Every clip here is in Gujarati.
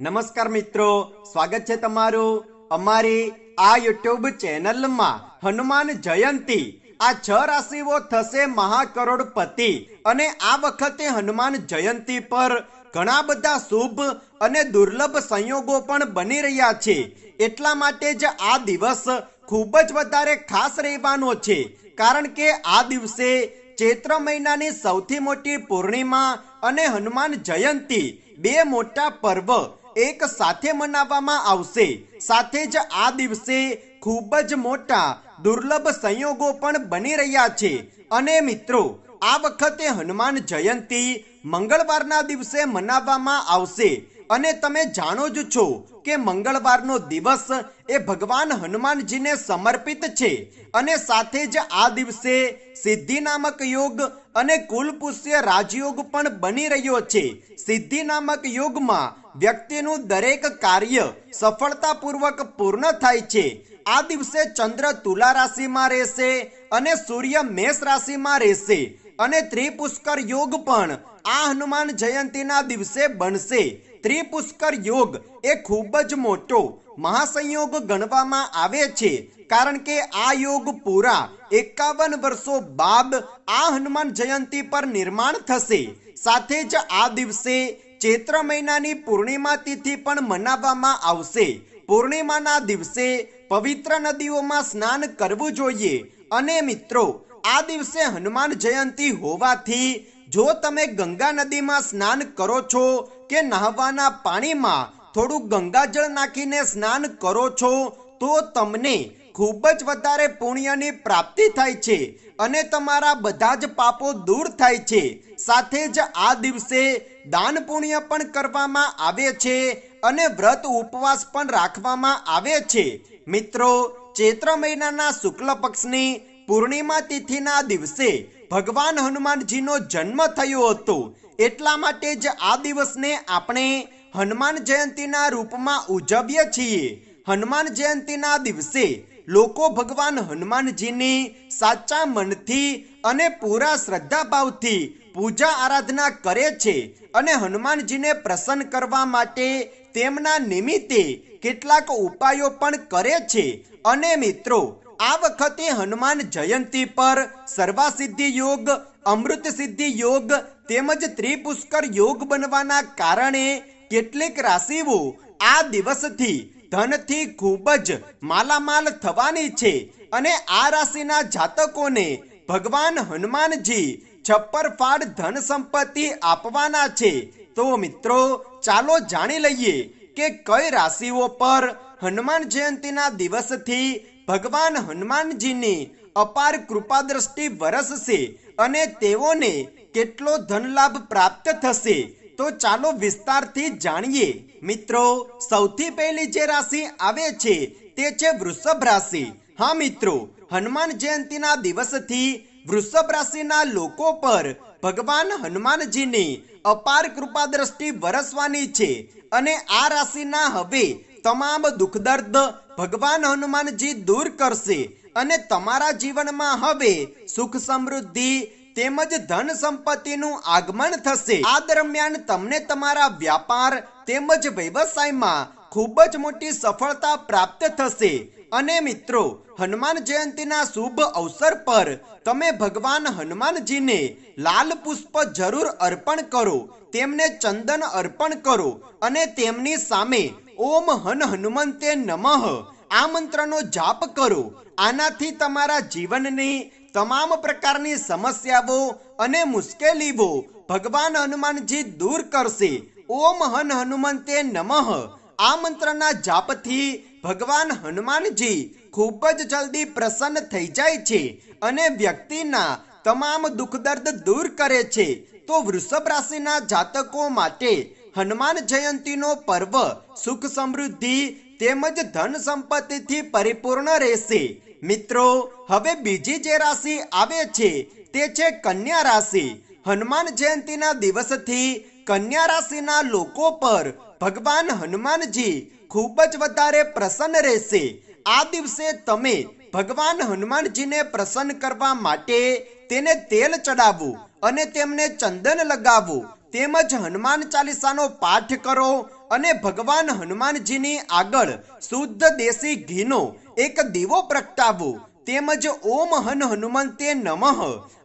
નમસ્કાર મિત્રો, સ્વાગત છે તમારું અમારી આ યુટ્યુબ ચેનલમાં. હનુમાન જયંતી. આ છ રાશિઓ થશે મહાકરોડપતિ. અને આ વખતે હનુમાન જયંતી પર ઘણા બધા શુભ અને દુર્લભ સંયોગો પણ બની રહ્યા છે. એટલા માટે જ આ દિવસ ખૂબ જ વધારે ખાસ રહેવાનો છે. કારણ કે આ દિવસે ચૈત્ર મહિનાની સૌથી મોટી પૂર્ણિમા અને હનુમાન જયંતી બે મોટા પર્વ એક સાથે મનાવવામાં આવશે. સાથે જ આ દિવસે ખૂબ જ મોટા દુર્લભ સંયોગો પણ બની રહ્યા છે. અને મિત્રો, આ વખતે હનુમાન જયંતી મંગળવારના દિવસે મનાવવામાં આવશે. અને તમે જાણો જ છો કે મંગળવારનો દિવસ એ ભગવાન હનુમાનજીને સમર્પિત છે. અને સાથે જ આ દિવસે સિદ્ધિનામક યોગ અને કુલપુષ્ય રાજયોગ પણ બની રહ્યો છે. સિદ્ધિનામક યોગમાં વ્યક્તિનું દરેક કાર્ય સફળતાપૂર્વક પૂર્ણ થાય છે. આ દિવસે ચંદ્ર તુલા રાશિમાં રહેશે અને સૂર્ય મેષ રાશિમાં રહેશે અને ત્રિપુષ્કર યોગ પણ આ હનુમાન જયંતીના દિવસે બનશે. ત્રિપુષ્કર યોગ એ ખૂબ જ મોટો મહાસંયોગ ગણવામાં આવે છે, કારણ કે આ યોગ પૂરા એકાવન વર્ષો બાદ આ હનુમાન જયંતી પર નિર્માણ થશે. સાથે જ આ દિવસે ચૈત્ર મહિનાની પૂર્ણિમા તિથિ પણ મનાવવામાં આવશે. પૂર્ણિમાના દિવસે પવિત્ર નદીઓમાં સ્નાન કરવું જોઈએ. અને મિત્રો, આ દિવસે હનુમાન જયંતી હોવાથી જો તમે ગંગા નદીમાં સ્નાન કરો છો કે નહાવાના પાણીમાં થોડું ગંગાજળ નાખીને સ્નાન કરો છો, તો તમને ખૂબ જ વધારે પુણ્યની પ્રાપ્તિ થાય છે અને તમારા બધા જ પાપો દૂર થાય છે. સાથે જ આ દિવસે દાન પુણ્ય પણ કરવામાં આવે છે અને વ્રત ઉપવાસ પણ રાખવામાં આવે છે. મિત્રો, ચૈત્ર મહિનાના શુક્લ પક્ષની પૂર્ણિમા તિથિના દિવસે ભગવાન હનુમાનજીનો જન્મ થયો હતો. એટલા માટે જ આ દિવસને આપણે હનુમાન જયંતીના રૂપમાં ઉજવીએ છીએ. હનુમાન જયંતીના દિવસે લોકો ભગવાન હનુમાનજીની સાચા મનથી અને પૂરા શ્રદ્ધાભાવથી પૂજા આરાધના કરે છે અને હનુમાનજીને પ્રસન્ન કરવા માટે તેમના નિમિત્તે કેટલાક ઉપાયો પણ કરે છે. અને મિત્રો આ વખતે હનુમાન જયંતી પર સર્વાસિદ્ધિ યોગ અમૃત સિદ્ધિ યોગ તેમજ ત્રિપુષ્કર યોગ બનવાના કારણે કેટલીક રાશિઓ આ દિવસથી ધનથી ખૂબ જ માલામાલ થવાની છે અને આ રાશિના જાતકોને ભગવાન હનુમાનજી છપ્પર ફાડ ધન સંપત્તિ આપવાના છે. તો મિત્રો, ચાલો જાણી લઈએ કે કઈ રાશિઓ પર હનુમાન જયંતીના દિવસથી ભગવાન હનુમાનજીની અપાર કૃપા દ્રષ્ટિ વરસશે અને તેઓને કેટલો ધનલાભ પ્રાપ્ત થશે, તો ચાલો વિસ્તારથી જાણીએ. મિત્રો, સૌથી પહેલી જે રાશિ આવે છે, તે છે વૃષભ રાશિ. હા, મિત્રો, હનુમાન જયંતીના દિવસથી વૃષભ રાશિના લોકો પર ભગવાન હનુમાનજીની અપાર કૃપા દ્રષ્ટિ વરસવાની છે અને આ રાશિના હવે તમામ દુઃખ દર્દ ભગવાન હનુમાનજી દૂર કરશે અને તમારા જીવનમાં હવે સુખ સમૃદ્ધિ તેમજ ધન સંપત્તિનું આગમન થશે. આ દરમિયાન તમને તમારા વ્યાપાર તેમજ વ્યવસાયમાં ખૂબ જ મોટી સફળતા પ્રાપ્ત થશે. અને મિત્રો, હનુમાન જયંતીના શુભ અવસર પર તમે ભગવાન હનુમાનજીને લાલ પુષ્પ જરૂર અર્પણ કરો, તેમને ચંદન અર્પણ કરો અને તેમની સામે ઓમ હન હનુમંતે નમઃ. આ મંત્રનો જાપ કરો. આનાથી તમારા જીવનની તમામ પ્રકારની સમસ્યાઓ અને મુશ્કેલીઓ ભગવાન હનુમાનજી દૂર કરશે. ઓમ હન હનુમંતે નમઃ. આ મંત્રના જાપથી ભગવાન હનુમાનજી ખૂબ જ જલ્દી પ્રસન્ન થઈ જાય છે અને વ્યક્તિના તમામ દુઃખ દર્દ દૂર કરે છે. તો વૃષભ રાશિના જાતકો માટે હનુમાન જયંતીનો પર્વ સુખ સમૃદ્ધિ તેમજ ધન સંપત્તિથી પરિપૂર્ણ રહેશે. મિત્રો, હવે બીજી જે રાશિ આવે છે તે છે કન્યા રાશિ. હનુમાન જયંતીના દિવસથી કન્યા રાશિના લોકો પર ભગવાન હનુમાનજી ખૂબ જ વધારે પ્રસન્ન રહેશે. આ દિવસે તમે ભગવાન હનુમાનજીને પ્રસન્ન કરવા માટે તેને તેલ ચડાવવું અને તેમને ચંદન લગાવવું તેમજ હનુમાન ચાલીસાનો પાઠ કરો અને ભગવાન હનુમાનજીની આગળ શુદ્ધ દેશી ઘીનો એક દીવો પ્રગટાવો. તેમજ ઓમ હન હનુમંતે નમઃ.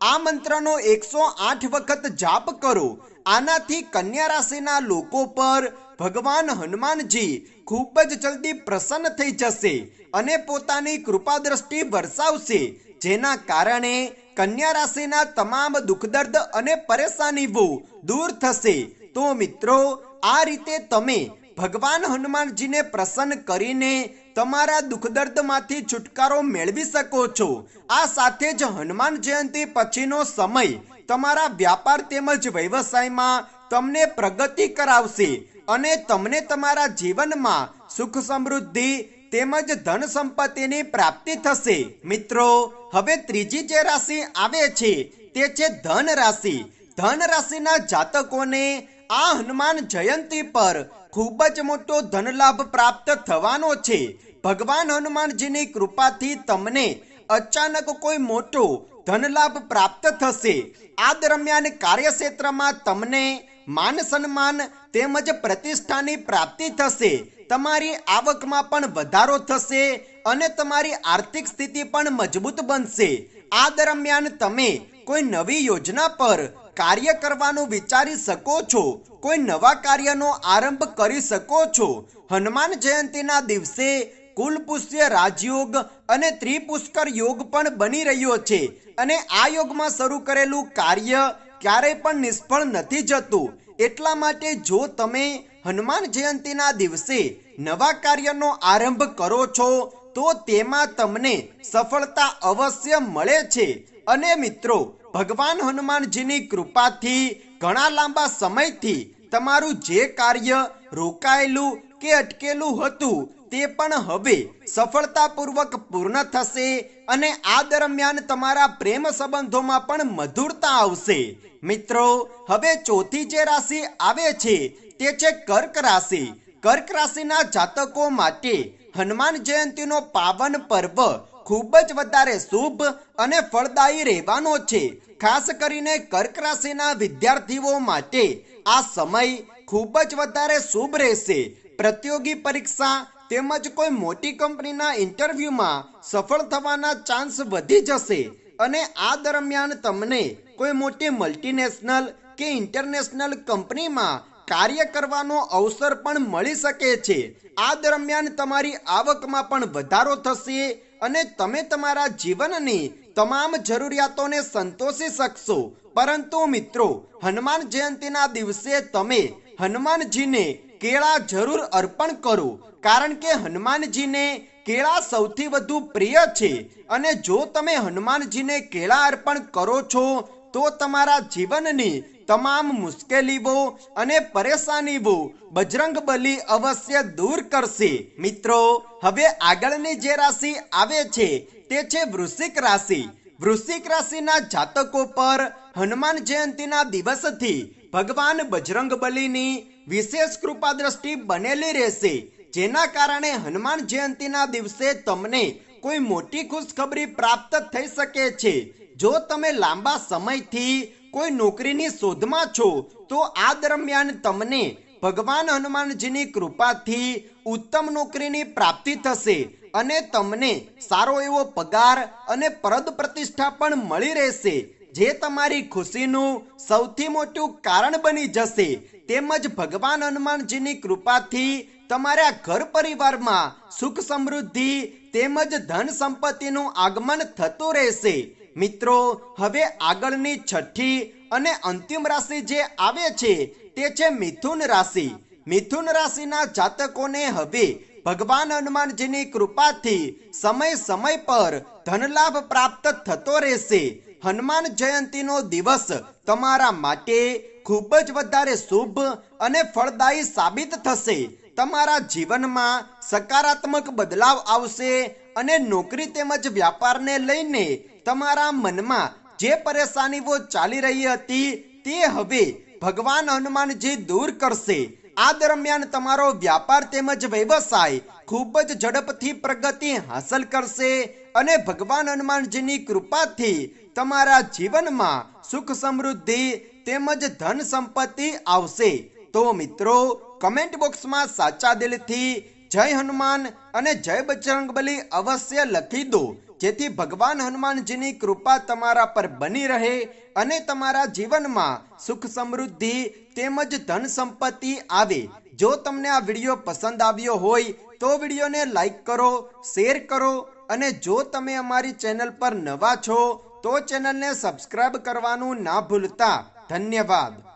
આ મંત્રનો એકસો આઠ વખત જાપ કરો. આનાથી કન્યા રાશિના લોકો પર ભગવાન હનુમાનજી ખૂબ જ જલ્દી પ્રસન્ન થઈ જશે અને પોતાની કૃપા દ્રષ્ટિ વરસાવશે. જેના કારણે કન્યા રાશિના તમામ દુઃખદર્દ અને પરેશાનીઓ દૂર થશે. તો મિત્રો, આ રીતે તમે ભગવાન હનુમાનજીને પ્રસન્ન કરીને તમારા દુઃખદર્દમાંથી છુટકારો મેળવી શકો છો. આ સાથે જ હનુમાન જયંતિ પછીનો સમય તમારા વ્યાપાર તેમજ વ્યવસાયમાં તમને પ્રગતિ કરાવશે અને તમને તમારા જીવનમાં સુખ સમૃદ્ધિ તેમજ ધન સંપત્તિની પ્રાપ્તિ થશે. મિત્રો, હવે ત્રીજી જે રાશિ આવે છે, તે છે ધન રાશિ. ધન રાશિના જાતકોને આ હનુમાન જયંતિ પર ખૂબ જ મોટો ધનલાભ પ્રાપ્ત થવાનો છે. ભગવાન હનુમાનજીની કૃપાથી તમને અચાનક કોઈ મોટો ધનલાભ પ્રાપ્ત થશે. આ દરમિયાન કાર્યક્ષેત્રમાં તમને માન સન્માન તેમજ પ્રતિષ્ઠાની પ્રાપ્તિ થશે. તમારી આવકમાં પણ વધારો થશે અને તમારી આર્થિક સ્થિતિ પણ મજબૂત બનશે. આ દરમિયાન તમે કોઈ નવી યોજના પર કાર્ય કરવાનું વિચારી શકો છો. કોઈ નવા કાર્યનો આરંભ કરી શકો છો. હનુમાન જયંતિના દિવસે કુલપુષ્ય રાજયોગ અને ત્રિપુષ્કર યોગ પણ બની રહ્યો છે. અને આ યોગમાં શરૂ કરેલું કાર્ય ક્યારેય પણ નિષ્ફળ નથી જતું. એટલા માટે જો તમે હનુમાન જયંતિના દિવસે નવા કાર્યનો આરંભ કરો છો, તો તેમાં તમને સફળતા અવશ્ય મળે છે. અને મિત્રો, ભગવાન હનુમાનજીની કૃપાથી ઘણા લાંબા સમયથી તમારું જે કાર્ય રોકાયેલું કે અટકેલું હતું તે પણ હવે સફળતાપૂર્વક પૂર્ણ થશે અને આ દરમિયાન તમારા પ્રેમ સંબંધોમાં પણ મધુરતા આવશે. મિત્રો, હવે ચોથી જે રાશિ આવે છે તે છે કર્ક રાશિ. કર્ક રાશિના જાતકો માટે હનુમાન જયંતિનો પાવન પર્વ ખૂબ જ વધારે શુભ અને ફળદાયી રહેવાનો છે. ખાસ કરીને કર્ક રાશિના વિદ્યાર્થીઓ માટે આ સમય ખૂબ જ વધારે શુભ રહેશે. પ્રતિયોગી પરીક્ષા તેમજ કોઈ મોટી કંપનીના ઇન્ટરવ્યુમાં સફળ થવાના ચાન્સ વધી જશે. અને આ દરમિયાન તમને કોઈ મોટી મલ્ટીનેશનલ કે ઇન્ટરનેશનલ કંપનીમાં કાર્ય કરવાનો અવસર પણ મળી શકે છે. આ દરમિયાન તમારી આવકમાં પણ વધારો થશે અને તમે તમારા જીવનની તમામ જરૂરિયાતોને સંતોષી શકશો. પરંતુ મિત્રો, હનુમાન જયંતિના દિવસે તમે હનુમાનજીને કેળા જરૂર અર્પણ કરો, કારણ કે હનુમાનજીને કેળા સૌથી વધુ પ્રિય છે. અને જો તમે હનુમાનજીને કેળા અર્પણ કરો છો, તો તમારા જીવનની તમામ મુશ્કેલીઓ અને પરેશાનીઓ બજરંગ બલી અવશ્ય દૂર કરશે. મિત્રો, હવે આગળની જે રાશિ આવે છે, તે છે વૃશ્ચિક રાશિ. વૃશ્ચિક રાશિના જાતકો પર હનુમાન જયંતિના દિવસથી ભગવાન બજરંગ બલીની વિશેષ કૃપા દ્રષ્ટિ બનેલી રહેશે. જેના કારણે હનુમાન જયંતિના દિવસે તમને કોઈ મોટી ખુશખબરી પ્રાપ્ત થઈ શકે છે. જો તમે લાંબા સમયથી કોઈ નોકરીની શોધમાં છો, તો આ દરમિયાન તમને ભગવાન હનુમાનજીની કૃપાથી ઉત્તમ નોકરીની પ્રાપ્તિ થશે અને તમને સારો એવો પગાર અને પરદ પ્રતિષ્ઠા પણ મળી રહેશે. જે તમારી ખુશીનું સૌથી મોટું કારણ બની જશે. તેમજ ભગવાન હનુમાનજીની કૃપાથી તમારા ઘર પરિવારમાં સુખ સમૃદ્ધિ તેમજ ધન સંપત્તિનું આગમન થતું રહેશે. મિત્રો, હવે આગળની છઠ્ઠી અને અંતિમ રાશિ જે આવે છે તે છે મિથુન રાશિ. મિથુન રાશિના જાતકોને હવે ભગવાન હનુમાનજીની કૃપાથી સમય સમય પર ધનલાભ પ્રાપ્ત થતો રહેશે. હનુમાન જયંતીનો દિવસ તમારા માટે ખૂબ જ વધારે શુભ અને ફળદાયી સાબિત થશે. તમારા જીવનમાં સકારાત્મક બદલાવ આવશે અને નોકરી તેમજ વ્યાપારને લઈને તમારા મનમાં જે પરેશાનીઓ ચાલી રહી હતી તે હવે ભગવાન હનુમાનજી દૂર કરશે. આ દરમિયાન તમારો વ્યાપાર તેમજ વ્યવસાય ખૂબ જ ઝડપથી પ્રગતિ હાંસલ કરશે અને ભગવાન હનુમાનજીની કૃપાથી તમારા જીવનમાં સુખ સમૃદ્ધિ તેમજ ધન સંપત્તિ આવશે. તો મિત્રો કમેન્ટ બોક્સમાં સાચા દિલથી જય હનુમાન અને જય બજરંગબલી અવશ્ય લખી દો, જેથી ભગવાન હનુમાનજીની કૃપા તમારા પર બની રહે અને તમારા જીવનમાં સુખ સમૃદ્ધિ તેમજ ધન સંપત્તિ આવે. જો તમને આ વીડિયો પસંદ આવ્યો હોય, તો વિડીયોને લાઈક કરો શેર કરો અને જો તમે અમારી ચેનલ પર નવા છો તો ચેનલને સબસ્ક્રાઇબ કરવાનું ના ભૂલતા. ધન્યવાદ.